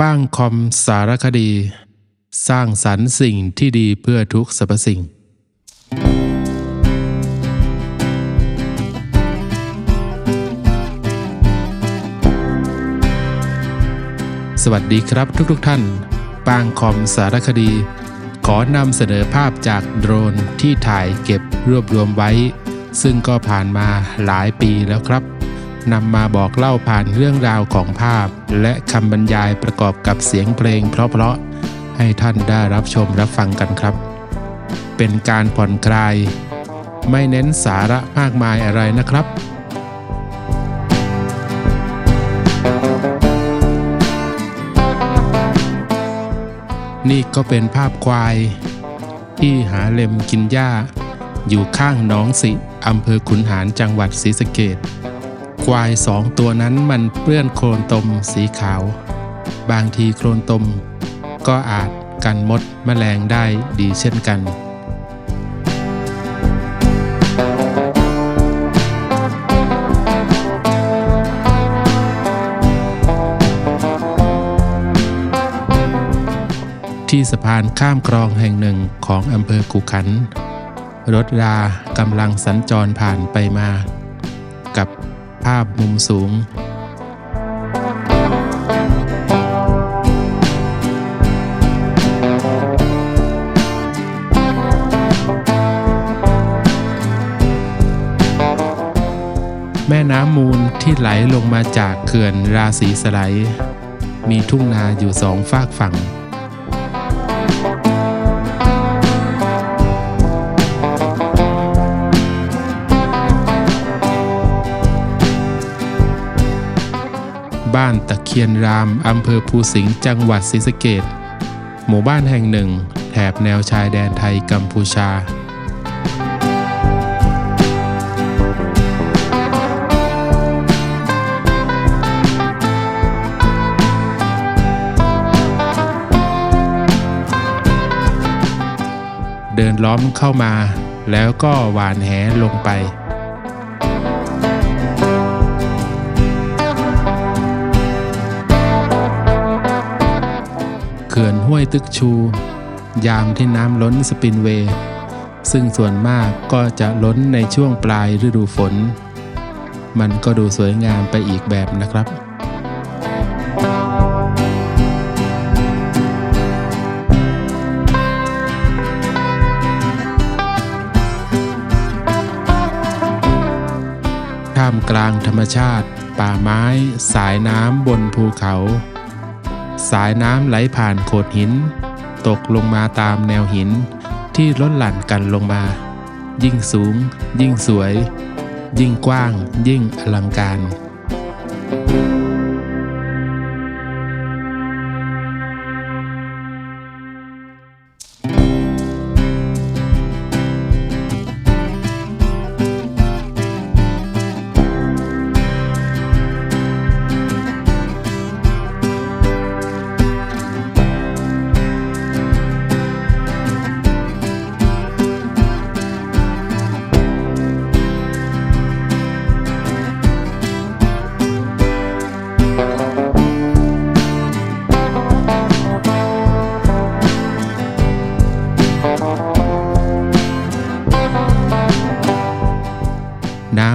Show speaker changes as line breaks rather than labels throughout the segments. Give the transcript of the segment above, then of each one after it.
ป้างคอมสารคดี สร้างสรรค์สิ่งที่ดีเพื่อทุกสรรพสิ่ง สวัสดีครับทุกๆทท่าน ป้างคอมสารคดี ขอนำเสนอภาพจากโดรนที่ถ่ายเก็บรวบรวมไว้ ซึ่งก็ผ่านมาหลายปีแล้วครับ นำมาบอกเล่าผ่านเรื่องราวของภาพ และคำบรรยายประกอบกับเสียงเพลงเพราะๆให้ท่านได้รับชมรับฟังกันครับ เป็นการผ่อนคลาย ไม่เน้นสาระมากมายอะไรนะครับนี่ก็เป็นภาพควาย ที่หาเล็มกินหญ้า อยู่ข้างน้องสิอำเภอขุนหารจังหวัดศรีสะเกด ควายสองตัวนั้นมันเปื้อนโคลนตมสีขาว บางทีโคลนตม ก็อาจกันมดแมลงได้ดีเช่นกันที่สะพานข้ามคลองแห่งหนึ่งของอำเภอกุขัน รถรากำลังสัญจรผ่านไปมา ภาพมุมสูงแม่น้ำมูลที่ไหลลงมาจากเขื่อนราศีสไลมีทุ่งนาอยู่สองฝากฝั่ง บ้านตะเคียนราม อำเภอภูสิงห์จังหวัดศรีสะเกดหมู่บ้านแห่งหนึ่ง แถบแนวชายแดนไทยกัมพูชา เดินล้อมเข้ามา แล้วก็หวานแหลงไป เขื่อนห้วยตึกชู ยามที่น้ำล้นสปินเวย์ซึ่งส่วนมากก็จะล้นในช่วงปลายฤดูฝน มันก็ดูสวยงามไปอีกแบบนะครับ ท่ามกลางธรรมชาติ ป่าไม้ สายน้ำบนภูเขา สายน้ำไหลผ่านโขดหิน ตกลงมาตามแนวหินที่ล้นหลั่นกันลงมา ยิ่งสูง ยิ่งสวย ยิ่งกว้าง ยิ่งอลังการน้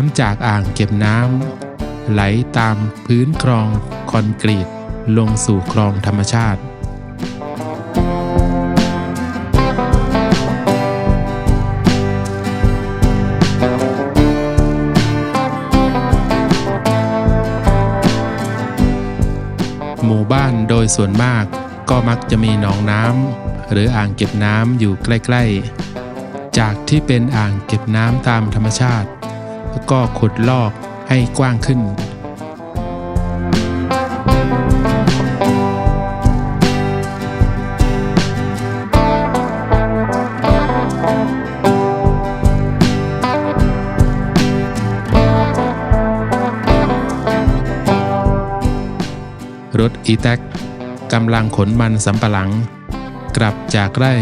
ำจากอ่างเก็บน้ำไหลตามพื้นคลองคอนกรีต ลงสู่คลองธรรมชาติ หมู่บ้านโดยส่วนมากก็มักจะมีหนองน้ำหรืออ่างเก็บน้ำอยู่ใกล้ ๆ จากที่เป็นอ่างเก็บน้ำตามธรรมชาติ ก็ขุดลอกให้กว้างขึ้นรถอีแท็กกำลังขนมันสำปะหลัง กลับจากไร่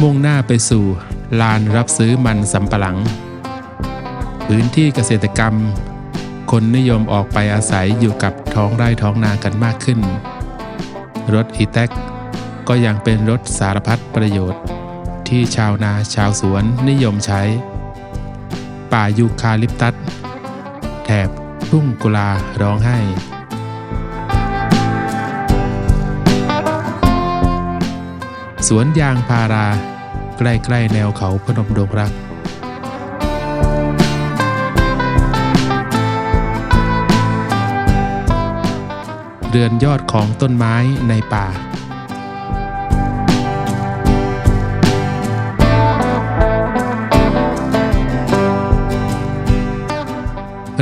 มุ่งหน้าไปสู่ลานรับซื้อมันสำปะหลัง พื้นที่เกษตรกรรม คนนิยมออกไปอาศัยอยู่กับท้องไร่ท้องนากันมากขึ้น รถอีแท็กก็ยังเป็นรถสารพัดประโยชน์ ที่ชาวนาชาวสวนนิยมใช้ ป่ายูคาลิปตัส แถบทุ่งกุลาร้องไห้สวนยางพารา ใกล้ ๆ แนวเขาพนมดงรัก เรือนยอดของต้นไม้ในป่า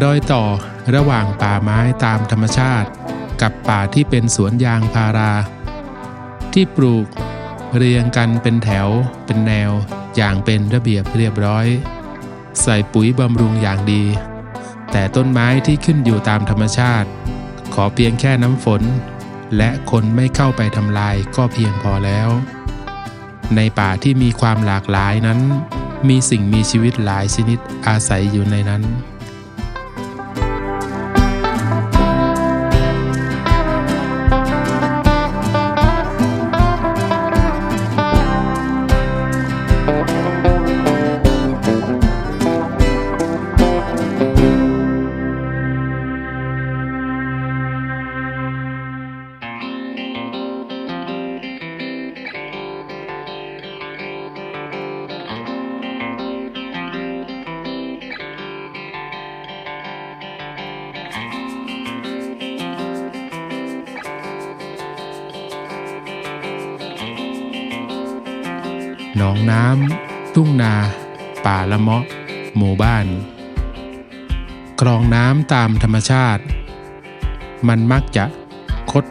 รอยต่อระหว่างป่าไม้ตามธรรมชาติ กับป่าที่เป็นสวนยางพารา ที่ปลูกเรียงกันเป็นแถวเป็นแนวอย่างเป็นระเบียบเรียบร้อย ใส่ปุ๋ยบำรุงอย่างดี แต่ต้นไม้ที่ขึ้นอยู่ตามธรรมชาติ อเพียงแค่น้ำฝน และคนไม่เข้าไปทำลายก็เพียงพอแล้ว ในป่าที่มีความหลากหลายนั้น มีสิ่งมีชีวิตหลายชนิดอาศัยอยู่ในนั้น หนองน้ำทุ่งนา ป่าละเมาะ หมู่บ้าน คลองน้ำตามธรรมชาติ มันมักจะคด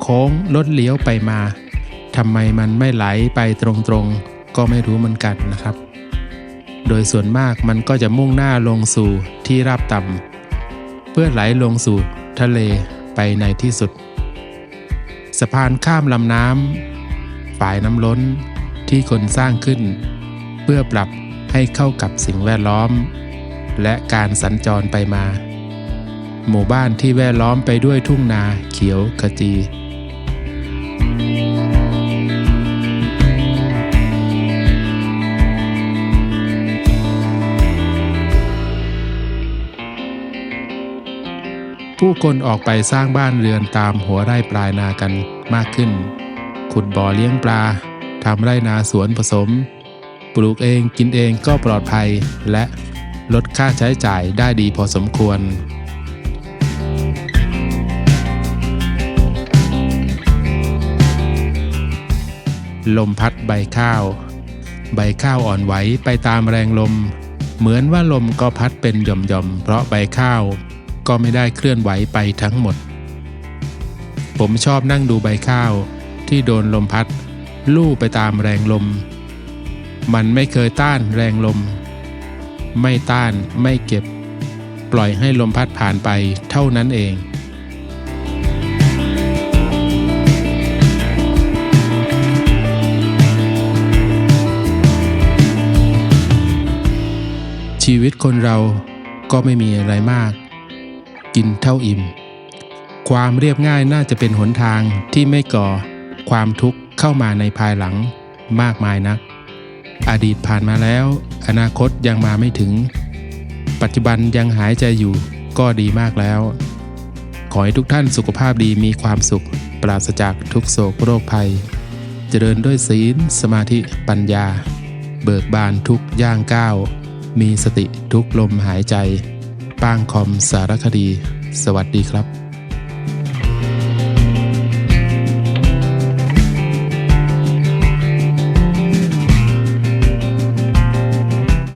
โค้งลดเลี้ยวไปมาทำไมมันไม่ไหลไปตรงๆ ก็ไม่รู้เหมือนกันนะครับ โดยส่วนมากมันก็จะมุ่งหน้าลงสู่ที่ราบต่ำเพื่อไหลลงสู่ทะเลไปในที่สุด สะพานข้ามลำน้ำฝ่ายน้ำล้น ที่คนสร้างขึ้น เพื่อปรับให้เข้ากับสิ่งแวดล้อม และการสัญจรไปมา หมู่บ้านที่แวดล้อมไปด้วยทุ่งนาเขียวขจีผู้คนออกไปสร้างบ้านเรือนตามหัวไร่ปลายนากันมากขึ้น ขุดบ่อเลี้ยงปลา ทำไร่นาสวนผสม ปลูกเองกินเองก็ปลอดภัย และลดค่าใช้จ่ายได้ดีพอสมควร ลมพัดใบข้าว ใบข้าวอ่อนไหวไปตามแรงลม เหมือนว่าลมก็พัดเป็นหย่อมๆ เพราะใบข้าวก็ไม่ได้เคลื่อนไหวไปทั้งหมด ผมชอบนั่งดูใบข้าวที่โดนลมพัด ลู่ไปตามแรงลม มันไม่เคยต้านแรงลม ไม่ต้านไม่เก็บ ปล่อยให้ลมพัดผ่านไปเท่านั้นเองชีวิตคนเราก็ไม่มีอะไรมาก กินเท่าอิ่ม ความเรียบง่ายน่าจะเป็นหนทางที่ไม่ก่อความทุกข์ เข้ามาในภายหลังมากมายนัก อดีตผ่านมาแล้ว อนาคตยังมาไม่ถึง ปัจจุบันยังหายใจอยู่ก็ดีมากแล้ว ขอให้ทุกท่านสุขภาพดีมีความสุข ปราศจากทุกโศกโรคภัย เจริญด้วยศีล สมาธิปัญญา เบิกบานทุกย่างก้าวมีสติทุกลมหายใจ ป้างคอมสารคดี สวัสดีครับ